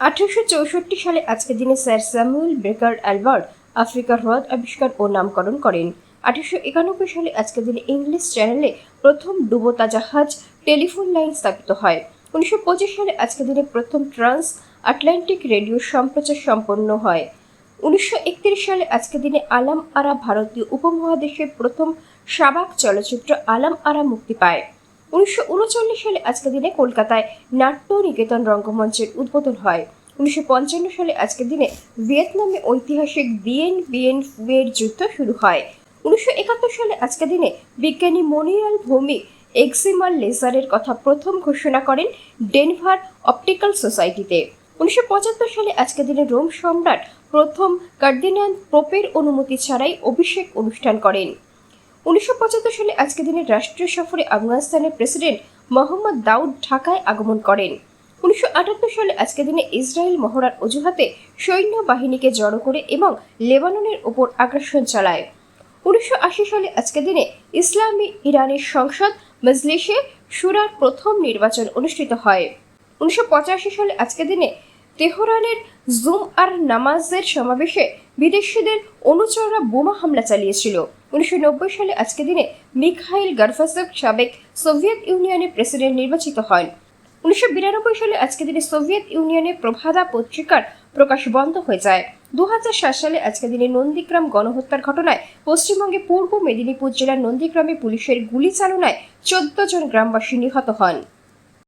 আঠারোশো চৌষট্টি সালে আজকের দিনে স্যার স্যামুয়েল বেকার অ্যালবার্ট আফ্রিকার হ্রদ আবিষ্কার ও নামকরণ করেন। আঠারোশো একানব্বই সালে আজকের দিনে ইংলিশ চ্যানেলে প্রথম ডুবোতা জাহাজ টেলিফোন লাইন স্থাপিত হয়। উনিশশো পঁচিশ সালে আজকের দিনে প্রথম ট্রান্স আটলান্টিক রেডিও সম্প্রচার সম্পন্ন হয়। উনিশশো একত্রিশ সালে আজকের দিনে আলাম আরা ভারতীয় উপমহাদেশের প্রথম সাবাক চলচ্চিত্র আলাম আরা মুক্তি পায়। উনিশশো উনচল্লিশ সালে আজকের দিনে কলকাতায় নাট্য নিকেতন রঙ্গমঞ্চের উদ্বোধন হয়। উনিশশো পঞ্চান্ন সালে আজকের দিনে ভিয়েতনামে ঐতিহাসিক বিএন বিএন ফুয়ের যুদ্ধ শুরু হয়। উনিশশো একাত্তর সালে আজকের দিনে বিজ্ঞানী মনিলাল ভৌমিক এক্সিমার লেজারের কথা প্রথম ঘোষণা করেন ডেনভার অপটিক্যাল সোসাইটিতে। উনিশশো পঁচাত্তর সালে আজকের দিনে রোম সম্রাট প্রথম কার্দিনাল পোপের অনুমতি ছাড়াই অভিষেক অনুষ্ঠান করেন। উনিশশো পঁচাত্তর সালে আজকের দিনে রাষ্ট্রীয় সফরে আফগানিস্তানের প্রেসিডেন্ট মোহাম্মদ দাউদ ঢাকায় আগমন করেন। উনিশশো আটাত্তর সালে আজকের দিনে ইসরায়েল মহড়ার অজুহাতে সৈন্য বাহিনীকে জড়ো করে এবং লেবাননের ওপর আগ্রাসন চালায়। উনিশশো আশি সালে আজকের দিনে ইসলামী ইরানের সংসদ মজলিসে সুরার প্রথম নির্বাচন অনুষ্ঠিত হয়। উনিশশো পঁচাশি সালে আজকের দিনে তেহরানের জুম আর নামাজের সমাবেশে বিদেশিদের অনুচররা বোমা হামলা চালিয়েছিল। উনিশশো নব্বই সালে আজকের দিনে মিখাইল গার্ফাসেভ সাবেক সোভিয়েত ইউনিয়নের প্রেসিডেন্ট নির্বাচিত হন। উনিশশো বিরানব্বই সালে আজকে দিনে সোভিয়েত ইউনিয়নের প্রভাদা পত্রিকার প্রকাশ বন্ধ হয়ে যায়। দু হাজার সাত সালে আজকের দিনে নন্দীগ্রাম গণহত্যার ঘটনায় পশ্চিমবঙ্গে পূর্ব মেদিনীপুর জেলার নন্দীগ্রামে পুলিশের গুলি চালনায় চোদ্দ জন গ্রামবাসী নিহত হন।